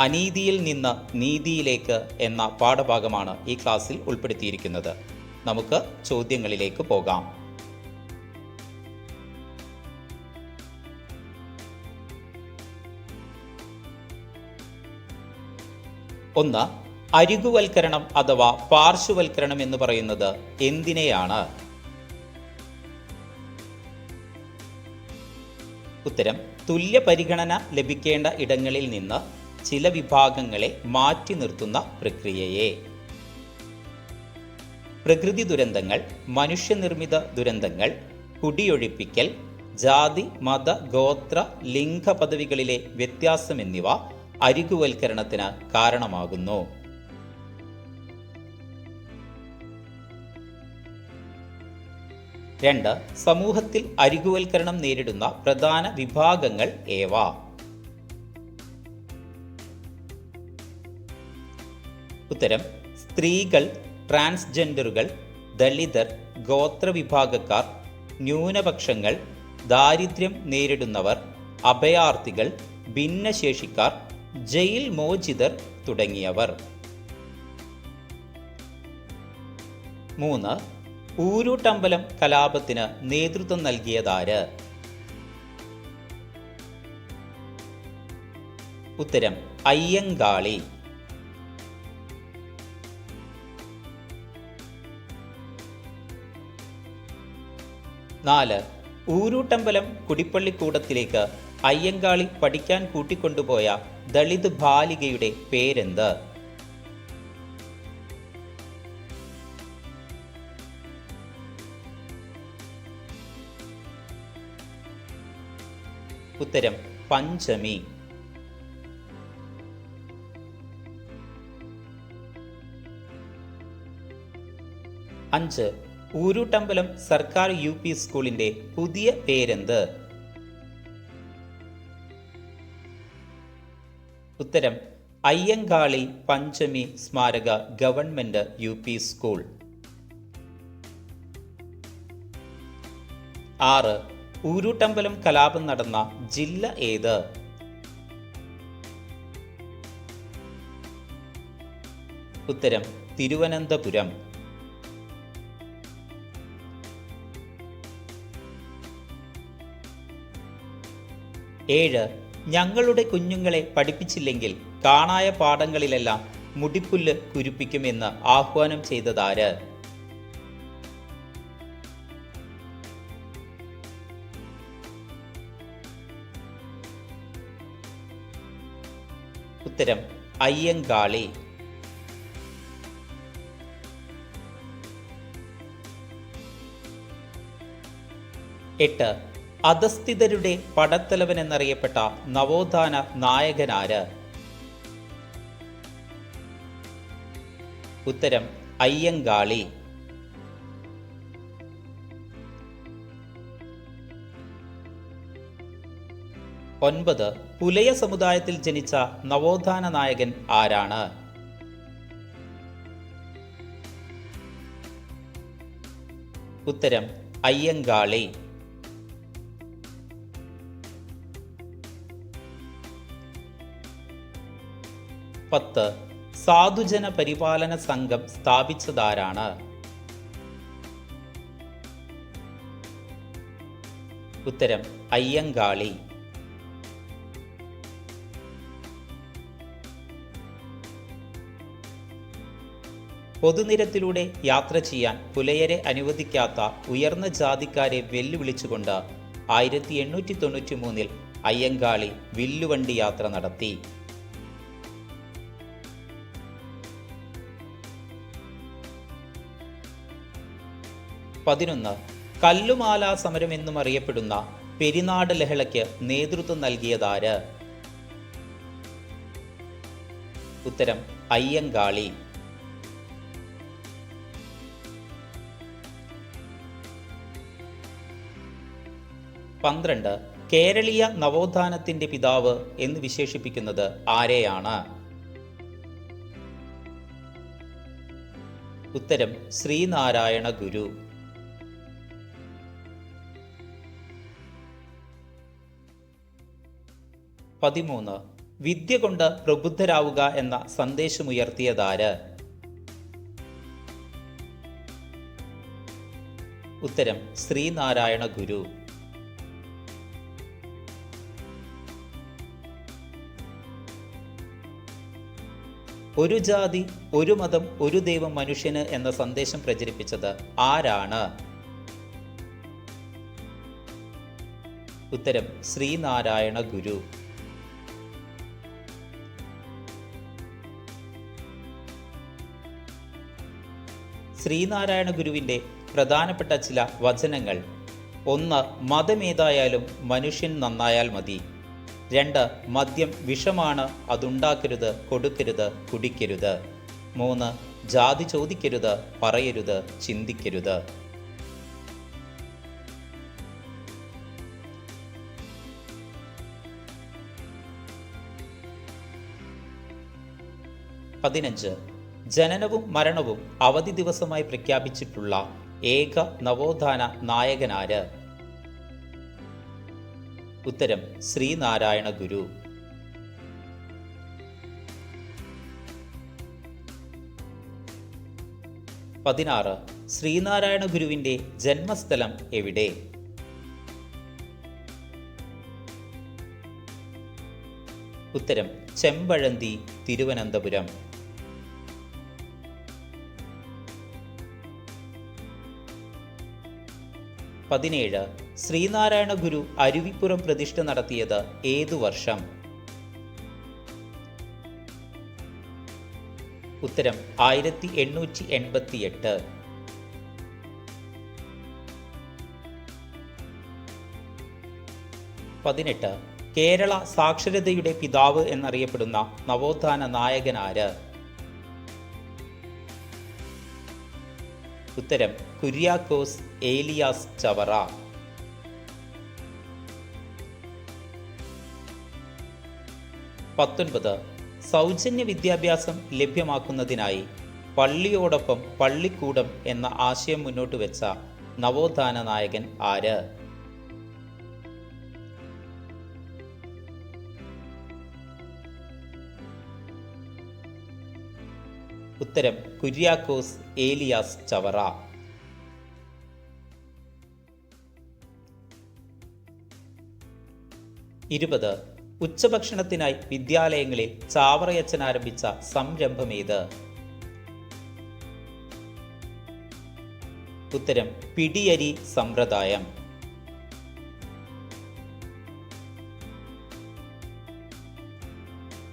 അനീതിയിൽ നിന്ന് നീതിയിലേക്ക് എന്ന പാഠഭാഗമാണ് ഈ ക്ലാസ്സിൽ ഉൾപ്പെടുത്തിയിരിക്കുന്നത്. നമുക്ക് ചോദ്യങ്ങളിലേക്ക് പോകാം. ഒന്ന് അരികുവൽക്കരണം അഥവാ പാർശ്വവൽക്കരണം എന്ന് പറയുന്നത് എന്തിനെയാണ്? ഉത്തരം തുല്യ പരിഗണന ലഭിക്കേണ്ട ഇടങ്ങളിൽ നിന്ന് ചില വിഭാഗങ്ങളെ മാറ്റി നിർത്തുന്ന പ്രക്രിയയെ. പ്രകൃതി ദുരന്തങ്ങൾ മനുഷ്യനിർമ്മിത ദുരന്തങ്ങൾ കുടിയൊഴിപ്പിക്കൽ ജാതി മത ഗോത്ര ലിംഗ പദവികളിലെ വ്യത്യാസം എന്നിവ അരികുവൽക്കരണത്തിന് കാരണമാകുന്നു. രണ്ട് സമൂഹത്തിൽ അരികുവൽക്കരണം നേരിടുന്ന പ്രധാന വിഭാഗങ്ങൾ ഏവ? ഉത്തരം സ്ത്രീകൾ ട്രാൻസ്ജെൻഡറുകൾ ദളിതർ ഗോത്രവിഭാഗക്കാർ ന്യൂനപക്ഷങ്ങൾ ദാരിദ്ര്യം നേരിടുന്നവർ അഭയാർത്ഥികൾ ഭിന്നശേഷിക്കാർ ജയിൽ മോചിതർ തുടങ്ങിയവർ. മൂന്ന് ഊരൂട്ടമ്പലം കലാപത്തിന് നേതൃത്വം നൽകിയതാര്? ഉത്തരം അയ്യങ്കാളി. നാല് ഊരൂട്ടമ്പലം കുടിപ്പള്ളിക്കൂടത്തിലേക്ക് അയ്യങ്കാളി പഠിക്കാൻ കൂട്ടിക്കൊണ്ടുപോയ ദളിത് ബാലികയുടെ പേരെന്ത്? ഉത്തരം പഞ്ചമി. അഞ്ച് ഊരൂട്ടമ്പലം സർക്കാർ യു പി സ്കൂളിന്റെ പുതിയ പേരെന്ത്? ഉത്തരം അയ്യങ്കാളി പഞ്ചമി സ്മാരക ഗവൺമെന്റ് യു പി സ്കൂൾ. ആറ് ഊരൂട്ടമ്പലം കലാപം നടന്ന ജില്ല ഏത്? ഉത്തരം തിരുവനന്തപുരം. ഏഴ്. ഞങ്ങളുടെ കുഞ്ഞുങ്ങളെ പഠിപ്പിച്ചില്ലെങ്കിൽ കാണായ പാഠങ്ങളിലെല്ലാം മുടിപ്പുല്ല് കുരുപ്പിക്കുമെന്ന് ആഹ്വാനം ചെയ്തതാര്? ഉത്തരം അയ്യങ്കാളി. എട്ട്. അധസ്ഥിതരുടെ പടത്തലവൻ എന്നറിയപ്പെട്ട നവോത്ഥാന നായകനാര്? ഉത്തരം അയ്യങ്കാളി. ഒൻപത് പുലയ സമുദായത്തിൽ ജനിച്ച നവോത്ഥാന നായകൻ ആരാണ്? ഉത്തരം അയ്യങ്കാളി. പത്ത് സാധുജന പരിപാലന സംഘം സ്ഥാപിച്ചതാരാണ്? ഉത്തരം അയ്യങ്കാളി. പൊതുനിരത്തിലൂടെ യാത്ര ചെയ്യാൻ പുലയരെ അനുവദിക്കാത്ത ഉയർന്ന ജാതിക്കാരെ വെല്ലുവിളിച്ചുകൊണ്ട് ആയിരത്തി എണ്ണൂറ്റി തൊണ്ണൂറ്റി മൂന്നിൽ അയ്യങ്കാളി വില്ലുവണ്ടി യാത്ര നടത്തി. പതിനൊന്ന്. കല്ലുമാല സമരം എന്നും അറിയപ്പെടുന്ന പെരിനാട് ലഹളയ്ക്ക് നേതൃത്വം നൽകിയതാര്? ഉത്തരം അയ്യങ്കാളി. പന്ത്രണ്ട്. കേരളീയ നവോത്ഥാനത്തിന്റെ പിതാവ് എന്ന് വിശേഷിപ്പിക്കുന്നത് ആരെയാണ്? ഉത്തരം ശ്രീനാരായണ ഗുരു പതിമൂന്ന്. വിദ്യ കൊണ്ട് പ്രബുദ്ധരാവുക എന്ന സന്ദേശമുയർത്തിയതാര്? ഉത്തരം ശ്രീനാരായണ ഗുരു. ഒരു ജാതി ഒരു മതം ഒരു ദൈവം മനുഷ്യന് എന്ന സന്ദേശം പ്രചരിപ്പിച്ചത് ആരാണ്? ഉത്തരം ശ്രീനാരായണ ഗുരു. ശ്രീനാരായണ ഗുരുവിന്റെ പ്രധാനപ്പെട്ട ചില വചനങ്ങൾ. ഒന്ന് മതമേതായാലും മനുഷ്യൻ നന്നായാൽ മതി. രണ്ട് മദ്യം വിഷമാണ് അതുണ്ടാക്കരുത് കൊടുക്കരുത് കുടിക്കരുത്. മൂന്ന് ജാതി ചോദിക്കരുത് പറയരുത് ചിന്തിക്കരുത്. പതിനഞ്ച് ജനനവും മരണവും അവധി ദിവസമായി പ്രഖ്യാപിച്ചിട്ടുള്ള ഏക നവോത്ഥാന നായകനാര്? ഉത്തരം ശ്രീനാരായണ ഗുരു. പതിനാറ് ശ്രീനാരായണ ഗുരുവിന്റെ ജന്മസ്ഥലം എവിടെ? ഉത്തരം ചെമ്പഴന്തി തിരുവനന്തപുരം. പതിനേഴ് ശ്രീനാരായണ ഗുരു അരുവിപ്പുറം പ്രതിഷ്ഠ നടത്തിയത് ഏതു വർഷം? ഉത്തരം ആയിരത്തി എണ്ണൂറ്റി എൺപത്തി എട്ട് പതിനെട്ട് കേരള സാക്ഷരതയുടെ പിതാവ് എന്നറിയപ്പെടുന്ന നവോത്ഥാന നായകനാര്? ഉത്തരം കുര്യാക്കോസ് ഏലിയാസ് ചവറ. പത്തൊൻപത് സൗജന്യ വിദ്യാഭ്യാസം ലഭ്യമാക്കുന്നതിനായി പള്ളിയോടൊപ്പം പള്ളിക്കൂടം എന്ന ആശയം മുന്നോട്ട് വെച്ച നവോത്ഥാന നായകൻ ആര്? ഉത്തരം കുര്യാക്കോസ് ഏലിയാസ് ചവറ. ഇരുപത് ഉച്ചഭക്ഷണത്തിനായി വിദ്യാലയങ്ങളിൽ ചാവറയച്ചൻ ആരംഭിച്ച സംരംഭമേത് ഉത്തരം പിടിയരി സമ്പ്രദായം.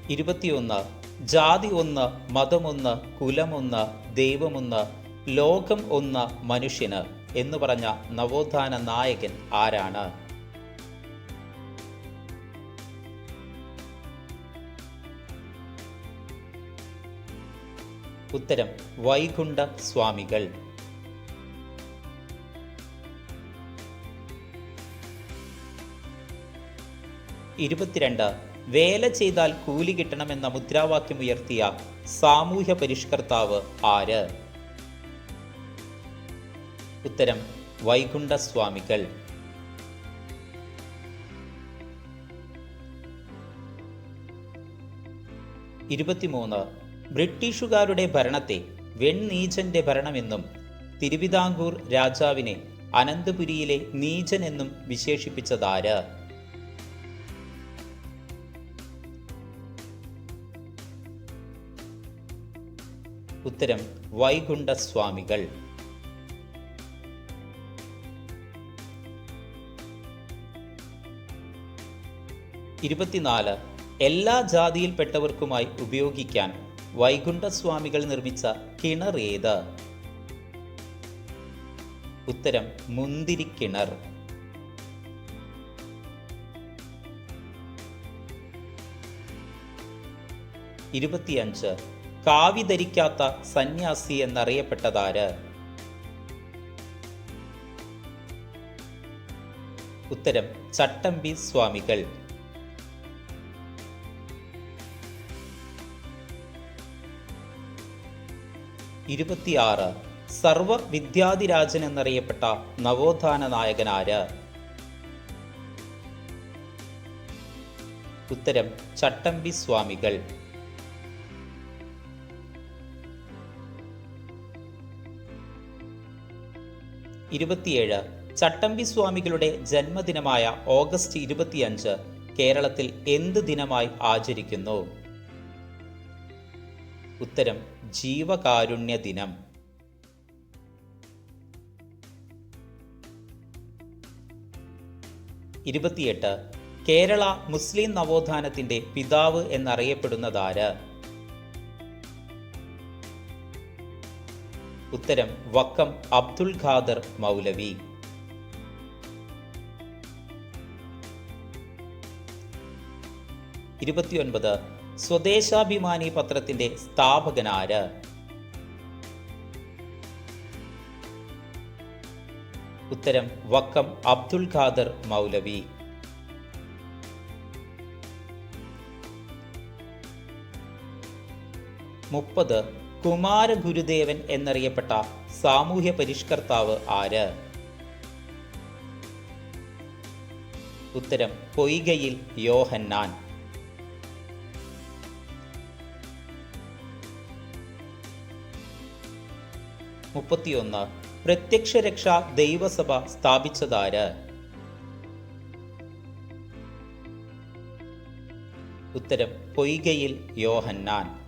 ഇരുപത്തിയൊന്ന് ജാതി ഒന്ന് മതമൊന്ന് കുലമൊന്ന് ദൈവമൊന്ന് ലോകം ഒന്ന് മനുഷ്യന് എന്ന് പറഞ്ഞ നവോത്ഥാന നായകൻ ആരാണ്? ഉത്തരം വൈകുണ്ഠ സ്വാമികൾ. ഇരുപത്തിരണ്ട് വേല ചെയ്താൽ കൂലി കിട്ടണമെന്ന മുദ്രാവാക്യം ഉയർത്തിയ സാമൂഹ്യ പരിഷ്കർത്താവ് ആര്? ഉത്തരം വൈകുണ്ഠസ്വാമികൾ. ഇരുപത്തിമൂന്ന് ബ്രിട്ടീഷുകാരുടെ ഭരണത്തെ വെണ്ണീചന്റെ ഭരണമെന്നും തിരുവിതാംകൂർ രാജാവിനെ അനന്തപുരിയിലെ നീചൻ എന്നും വിശേഷിപ്പിച്ചതാര്? ഉത്തരം വൈകുണ്ഠസ്വാമികൾ. ഇരുപത്തിനാല് എല്ലാ ജാതിയിൽപ്പെട്ടവർക്കുമായി ഉപയോഗിക്കാൻ വൈകുണ്ഠസ്വാമികൾ നിർമ്മിച്ച കിണർ ഏത്? ഉത്തരം മുന്തിരിക്കിണർ. ഇരുപത്തിയഞ്ച് കാവി ധരിക്കാത്ത സന്യാസി എന്നറിയപ്പെട്ടതാര്? ഉത്തരം ചട്ടമ്പി സ്വാമികൾ. ഇരുപത്തിയാറ് സർവ വിദ്യാധിരാജൻ എന്നറിയപ്പെട്ട നവോത്ഥാന നായകനാര്? ഉത്തരം ചട്ടമ്പി സ്വാമികൾ. ഇരുപത്തിയേഴ് ചട്ടമ്പി സ്വാമികളുടെ ജന്മദിനമായ ഓഗസ്റ്റ് ഇരുപത്തിയഞ്ച് കേരളത്തിൽ എന്ത് ദിനമായി ആചരിക്കുന്നു? ഉത്തരം ജീവകാരുണ്യ ദിനം. ഇരുപത്തിയെട്ട് കേരള മുസ്ലിം നവോത്ഥാനത്തിന്റെ പിതാവ് എന്നറിയപ്പെടുന്നതാര്? ഉത്തരം വക്കം അബ്ദുൽ ഖാദർ മൗലവി. ഇരുപത്തിയൊൻപത് സ്വദേശാഭിമാനി പത്രത്തിന്റെ സ്ഥാപകനാര് ഉത്തരം വക്കം അബ്ദുൽ ഖാദർ മൗലവി. മുപ്പത് കുമാരഗുരുദേവൻ എന്നറിയപ്പെട്ട സാമൂഹ്യ പരിഷ്കർത്താവ് ആര്? ഉത്തരം പൊയ്കയിൽ യോഹന്നാൻ. മുപ്പത്തിയൊന്ന് പ്രത്യക്ഷ രക്ഷ ദൈവസഭ സ്ഥാപിച്ചതാര്? ഉത്തരം പൊയ്കയിൽ യോഹന്നാൻ.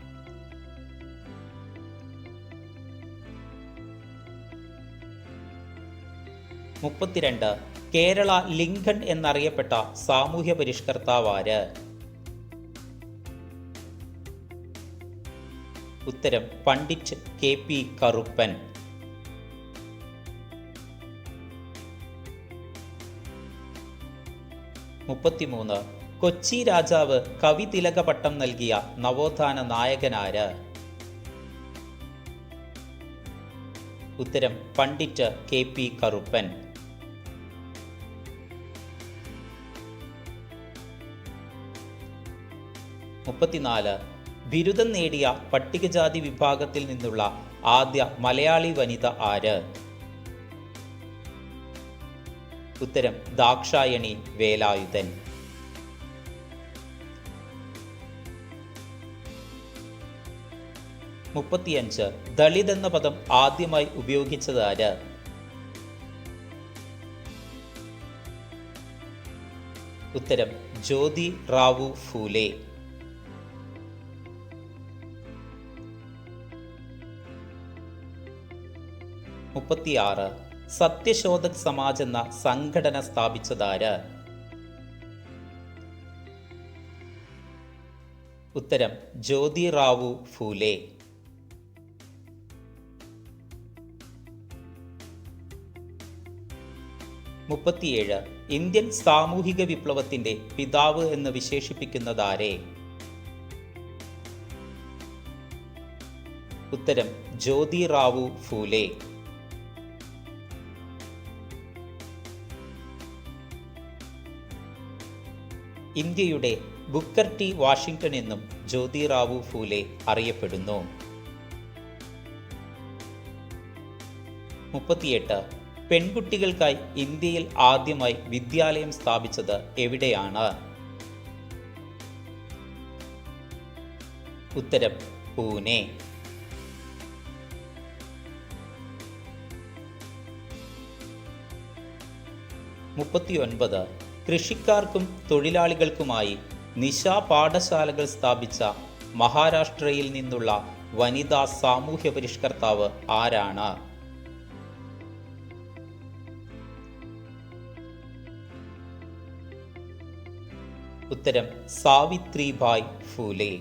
മുപ്പത്തിരണ്ട് കേരള ലിങ്കൺ എന്നറിയപ്പെട്ട സാമൂഹ്യ പരിഷ്കർത്താവാര്. ഉത്തരം പണ്ഡിറ്റ് കെ പി കറുപ്പൻ. മുപ്പത്തിമൂന്ന് കൊച്ചി രാജാവ് കവി തിലക പട്ടം നൽകിയ നവോത്ഥാന നായകനാര്? ഉത്തരം പണ്ഡിറ്റ് കെ പി കറുപ്പൻ. മുപ്പത്തിനാല് ബിരുദം നേടിയ പട്ടികജാതി വിഭാഗത്തിൽ നിന്നുള്ള ആദ്യ മലയാളി വനിത ആര്? ഉത്തരം ദാക്ഷായണി വേലായുധൻ. മുപ്പത്തിയഞ്ച് ദളിത് എന്ന പദം ആദ്യമായി ഉപയോഗിച്ചത് ആര്? ഉത്തരം ജ്യോതി റാവു ഫൂലെ. മുപ്പത്തിയാറ് സത്യശോധക് സമാജ് എന്ന സംഘടന സ്ഥാപിച്ചതാര്? ഉത്തരം ജ്യോതി റാവു ഫൂലെ. മുപ്പത്തിയേഴ് ഇന്ത്യൻ സാമൂഹിക വിപ്ലവത്തിന്റെ പിതാവ് എന്ന് വിശേഷിപ്പിക്കുന്നതാരെ? ഉത്തരം ജ്യോതി റാവു ഫൂലെ. ഇന്ത്യയുടെ ബുക്കർ ടി വാഷിംഗ്ടൺ എന്നും ജ്യോതി റാവു ഫൂലെ അറിയപ്പെടുന്നു. മുപ്പത്തിയെട്ട്. പെൺകുട്ടികൾക്കായി ഇന്ത്യയിൽ ആദ്യമായി വിദ്യാലയം സ്ഥാപിച്ചത് എവിടെയാണ്? ഉത്തരം പൂനെ. മുപ്പത്തിയൊൻപത്. കൃഷിക്കാർക്കും തൊഴിലാളികൾക്കുമായി നിശ പാഠശാലകൾ സ്ഥാപിച്ച മഹാരാഷ്ട്രയിൽ നിന്നുള്ള വനിതാ സാമൂഹ്യ പരിഷ്കർത്താവ് ആരാണ്? ഉത്തരം സാവിത്രിബായ് ഫൂലെ.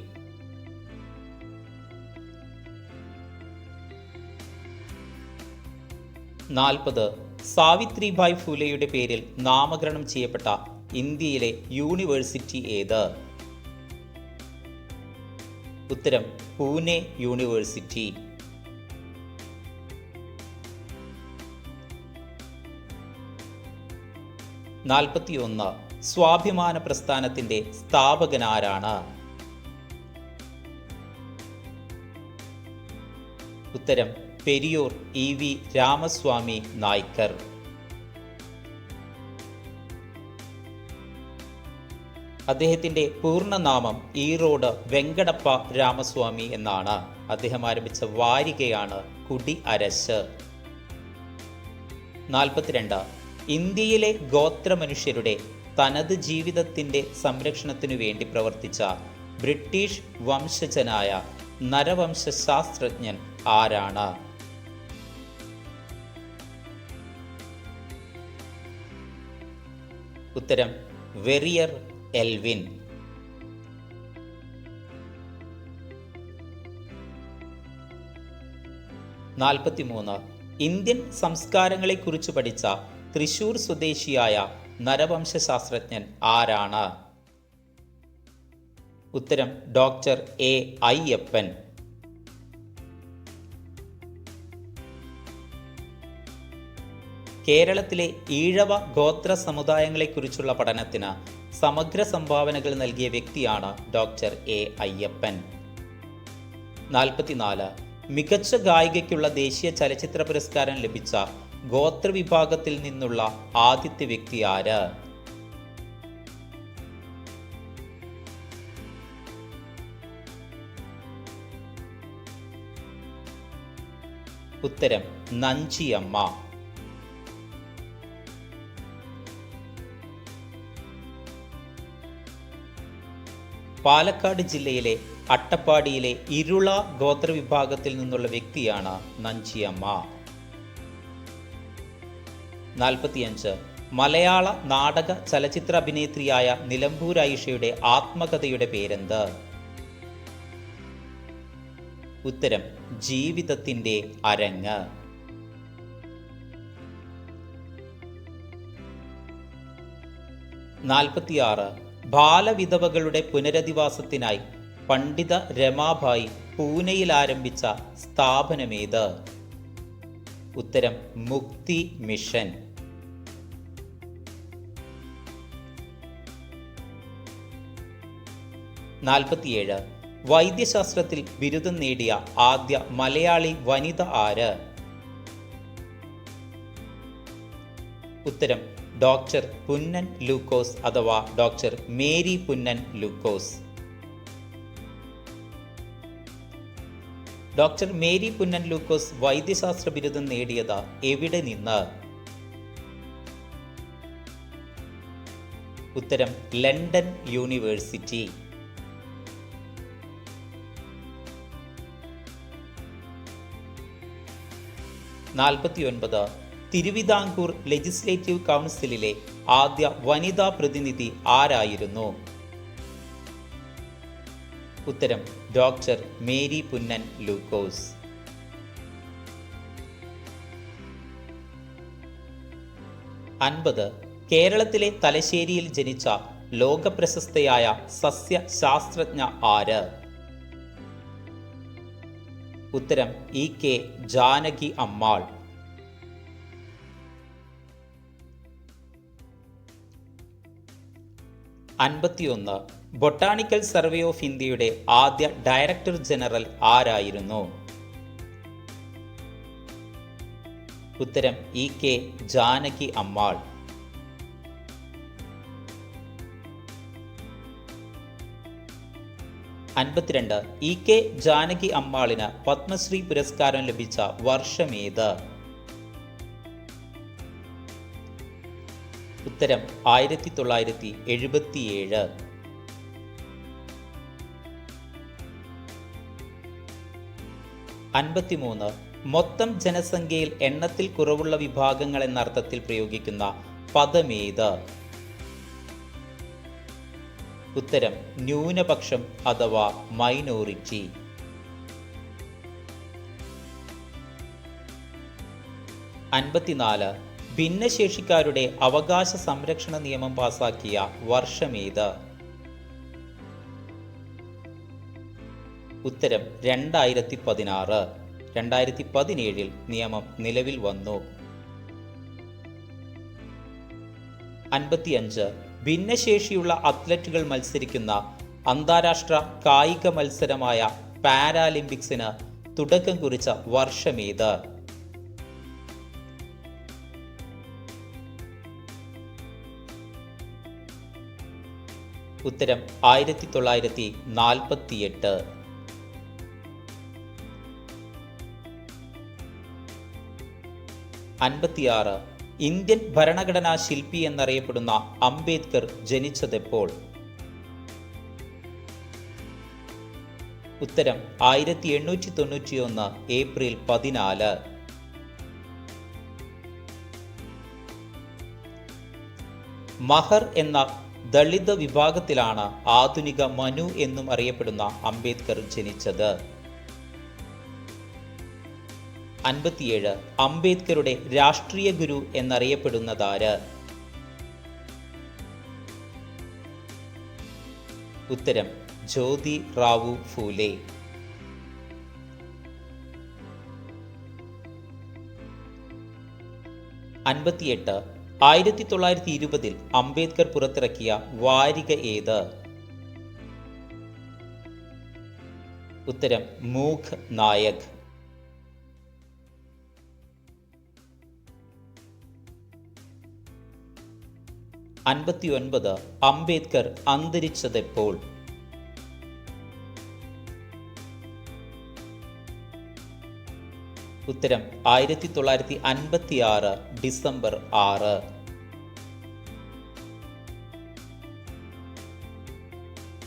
നാൽപ്പത് സാവിത്രിബായ് ഫുലെയുടെ പേരിൽ നാമകരണം ചെയ്യപ്പെട്ട ഇന്ത്യയിലെ യൂണിവേഴ്സിറ്റി ഏത്? ഉത്തരം പൂനെ യൂണിവേഴ്സിറ്റി. നാൽപ്പത്തിയൊന്ന് സ്വാഭിമാന പ്രസ്ഥാനത്തിന്റെ സ്ഥാപകനാരാണ്? ഉത്തരം പെരിയൂർ ഇ വി രാമസ്വാമി നായ്ക്കർ. അദ്ദേഹത്തിന്റെ പൂർണനാമം ഈറോഡ് വെങ്കടപ്പ രാമസ്വാമി എന്നാണ്. അദ്ദേഹം ആരംഭിച്ച വാരികയാണ് കുടി അരശ്. നാൽപ്പത്തിരണ്ട്. ഇന്ത്യയിലെ ഗോത്ര മനുഷ്യരുടെ തനത് ജീവിതത്തിന്റെ സംരക്ഷണത്തിനു വേണ്ടി പ്രവർത്തിച്ച ബ്രിട്ടീഷ് വംശജനായ നരവംശ ശാസ്ത്രജ്ഞൻ ആരാണ്? ഉത്തരം വെറിയർ എൽവിൻ. നാൽപ്പത്തിമൂന്ന് ഇന്ത്യൻ സംസ്കാരങ്ങളെക്കുറിച്ച് പഠിച്ച തൃശൂർ സ്വദേശിയായ നരവംശശാസ്ത്രജ്ഞൻ ആരാണ്? ഉത്തരം ഡോക്ടർ എ അയ്യപ്പൻ കേരളത്തിലെ ഈഴവ ഗോത്ര സമുദായങ്ങളെക്കുറിച്ചുള്ള പഠനത്തിന് സമഗ്ര സംഭാവനകൾ നൽകിയ വ്യക്തിയാണ് ഡോക്ടർ എ അയ്യപ്പൻ. നാൽപ്പത്തിനാല്. മികച്ച ഗായികയ്ക്കുള്ള ദേശീയ ചലച്ചിത്ര പുരസ്കാരം ലഭിച്ച ഗോത്ര വിഭാഗത്തിൽ നിന്നുള്ള ആദ്യത്തെ വ്യക്തി ആര്? ഉത്തരം നഞ്ചിയമ്മ. പാലക്കാട് ജില്ലയിലെ അട്ടപ്പാടിയിലെ ഇരുള ഗോത്രവിഭാഗത്തിൽ നിന്നുള്ള വ്യക്തിയാണ് നഞ്ചിയമ്മ. നാൽപ്പത്തിയഞ്ച്. മലയാള നാടക ചലച്ചിത്ര അഭിനേത്രിയായ നിലമ്പൂർ ഐഷയുടെ ആത്മകഥയുടെ പേരെന്ത്? ഉത്തരം ജീവിതത്തിന്റെ അരങ്ങ്. നാൽപ്പത്തിയാറ്. ബാലവിധവകളുടെ പുനരധിവാസത്തിനായി പണ്ഡിത രമാഭായി പൂനെയിൽ ആരംഭിച്ച സ്ഥാപനമേത്? ഉത്തരം മുക്തി മിഷൻ. നാൽപ്പത്തിയേഴ്. വൈദ്യശാസ്ത്രത്തിൽ ബിരുദം നേടിയ ആദ്യ മലയാളി വനിത ആര്? ഉത്തരം ഡോക്ടർ പുന്നൻ ലൂക്കോസ് അഥവാ doctor Mary Punnen Lukose. Doctor Mary Punnen Lukose വൈദ്യശാസ്ത്ര ബിരുദം നേടിയത് എവിടെ നിന്ന്? ഉത്തരം ലണ്ടൻ യൂണിവേഴ്സിറ്റി. നാൽപ്പത്തിയൊൻപത് തിരുവിതാംകൂർ ലെജിസ്ലേറ്റീവ് കൗൺസിലിലെ ആദ്യ വനിതാ പ്രതിനിധി ആരായിരുന്നു? ഉത്തരം ഡോക്ടർ മേരി പുന്നൻ ലൂക്കോസ്. അൻപത് കേരളത്തിലെ തലശ്ശേരിയിൽ ജനിച്ച ലോകപ്രശസ്തയായ സസ്യശാസ്ത്രജ്ഞ ആര്? ഉത്തരം ഇ കെ ജാനകി അമ്മാൾ. അൻപത്തിയൊന്ന് ബൊട്ടാണിക്കൽ സർവേ ഓഫ് ഇന്ത്യയുടെ ആദ്യ ഡയറക്ടർ ജനറൽ ആരായിരുന്നു? ഉത്തരം ഇ കെ ജാനകി അമ്മാൾ. അൻപത്തിരണ്ട് ഇ കെ ജാനകി അമ്മാളിന് പത്മശ്രീ പുരസ്കാരം ലഭിച്ച വർഷമേത് ഉത്തരം ആയിരത്തി തൊള്ളായിരത്തി എഴുപത്തിയേഴ്. അൻപത്തിമൂന്ന്. മൊത്തം ജനസംഖ്യയിൽ എണ്ണത്തിൽ കുറവുള്ള വിഭാഗങ്ങൾ എന്ന അർത്ഥത്തിൽ പ്രയോഗിക്കുന്ന പദമേത്? ഉത്തരം ന്യൂനപക്ഷം അഥവാ മൈനോറിറ്റി. അൻപത്തിനാല്. ഭിന്നശേഷിക്കാരുടെ അവകാശ സംരക്ഷണ നിയമം പാസാക്കിയ വർഷമേത് ഉത്തരം രണ്ടായിരത്തി പതിനാറ് രണ്ടായിരത്തി പതിനേഴിൽ നിയമം നിലവിൽ വന്നു. അൻപത്തിയഞ്ച്. ഭിന്നശേഷിയുള്ള അത്ലറ്റുകൾ മത്സരിക്കുന്ന അന്താരാഷ്ട്ര കായിക മത്സരമായ പാരാലിമ്പിക്സിന് തുടക്കം കുറിച്ച വർഷമേത് ഉത്തരം ആയിരത്തി തൊള്ളായിരത്തി നാൽപ്പത്തിയെട്ട് അൻപത്തിയാറ്. ഇന്ത്യൻ ഭരണഘടനാ ശില്പി എന്നറിയപ്പെടുന്ന അംബേദ്കർ ജനിച്ചതെപ്പോൾ? ഉത്തരം ആയിരത്തി എണ്ണൂറ്റി തൊണ്ണൂറ്റിയൊന്ന് ഏപ്രിൽ പതിനാല്. മഹർ എന്ന ദളിത് വിഭാഗത്തിലാണ് ആധുനിക മനു എന്നും അറിയപ്പെടുന്ന അംബേദ്കർ ജനിച്ചത്. അൻപത്തിയേഴ്. അംബേദ്കറുടെ രാഷ്ട്രീയ ഗുരു എന്നറിയപ്പെടുന്നതാര്? ഉത്തരം ജ്യോതി റാവു ഫൂലെ. അൻപത്തിയെട്ട്. ആയിരത്തി തൊള്ളായിരത്തി ഇരുപതിൽ അംബേദ്കർ പുറത്തിറക്കിയ വാരിക ഏത്? ഉത്തരം മൂഖ് നായക്. അൻപത്തിയൊൻപത് അംബേദ്കർ അന്തരിച്ചതെപ്പോൾ? ഉത്തരം ആയിരത്തി തൊള്ളായിരത്തി അൻപത്തി ആറ് ഡിസംബർ ആറ്.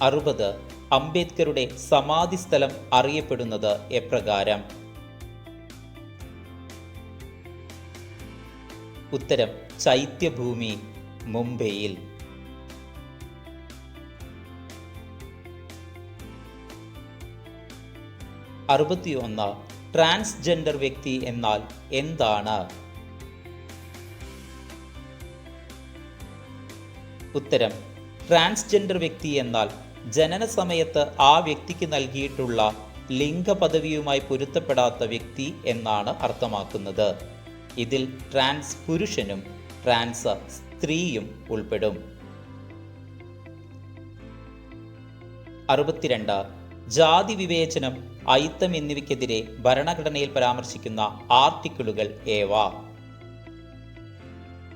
അറുപത് അംബേദ്കറുടെ സമാധി സ്ഥലം അറിയപ്പെടുന്നത് എപ്രകാരം? ഉത്തരം ചൈത്യഭൂമി മുംബൈയിൽ. അറുപത്തിയൊന്ന് ട്രാൻസ്ജെൻഡർ വ്യക്തി എന്നാൽ എന്താണ്? ഉത്തരം ട്രാൻസ്ജെൻഡർ വ്യക്തി എന്നാൽ ജനന സമയത്ത് ആ വ്യക്തിക്ക് നൽകിയിട്ടുള്ള ലിംഗപദവിയുമായി പൊരുത്തപ്പെടാത്ത വ്യക്തി എന്നാണ് അർത്ഥമാക്കുന്നത്. ഇതിൽ ട്രാൻസ് പുരുഷനും ട്രാൻസ് സ്ത്രീയും ഉൾപ്പെടും. അറുപത്തിരണ്ട് ജാതി വിവേചനം അയിത്തം എന്നിവയ്ക്കെതിരെ ഭരണഘടനയിൽ പരാമർശിക്കുന്ന ആർട്ടിക്കിളുകൾ ഏവ?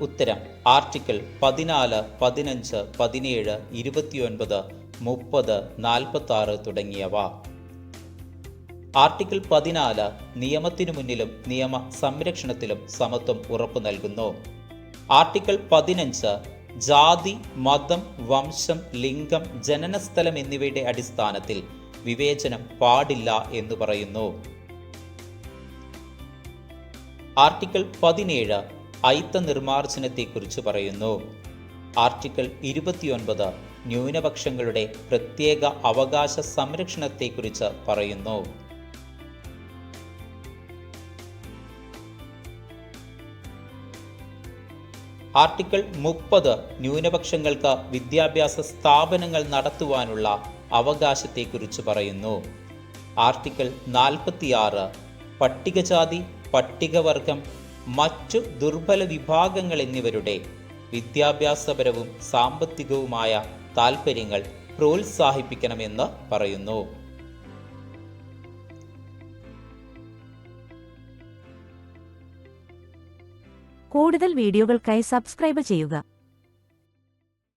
ഉത്തരം ആർട്ടിക്കിൾ പതിനാല് പതിനഞ്ച് പതിനേഴ് ഇരുപത്തിയൊൻപത് മുപ്പത് നാൽപ്പത്തി തുടങ്ങിയവ. ആർട്ടിക്കിൾ പതിനാല് നിയമത്തിനു മുന്നിലും നിയമ സംരക്ഷണത്തിലും സമത്വം ഉറപ്പു നൽകുന്നു. ആർട്ടിക്കിൾ പതിനഞ്ച് ജാതി മതം വംശം ലിംഗം ജനനസ്ഥലം എന്നിവയുടെ അടിസ്ഥാനത്തിൽ വിവേചനം പാടില്ല എന്ന് പറയുന്നു. ആർട്ടിക്കിൾ പതിനേഴ് ഐത്ത നിർമാർജനത്തെക്കുറിച്ച് പറയുന്നു. ആർട്ടിക്കിൾ ഇരുപത്തിയൊൻപത് ന്യൂനപക്ഷങ്ങളുടെ പ്രത്യേക അവകാശ സംരക്ഷണത്തെക്കുറിച്ച് പറയുന്നു. ആർട്ടിക്കിൾ മുപ്പത് ന്യൂനപക്ഷങ്ങൾക്ക് വിദ്യാഭ്യാസ സ്ഥാപനങ്ങൾ നടത്തുവാനുള്ള അവകാശത്തെക്കുറിച്ച് പറയുന്നു. ആർട്ടിക്കിൾ നാൽപ്പത്തിയാറ് പട്ടികജാതി പട്ടികവർഗം മറ്റു ദുർബല വിഭാഗങ്ങൾ എന്നിവരുടെ വിദ്യാഭ്യാസപരവും സാമ്പത്തികവുമായ താൽപ്പര്യങ്ങൾ പ്രോത്സാഹിപ്പിക്കണമെന്ന് പറയുന്നു. കൂടുതൽ വീഡിയോകൾക്കായി സബ്സ്ക്രൈബ് ചെയ്യുക.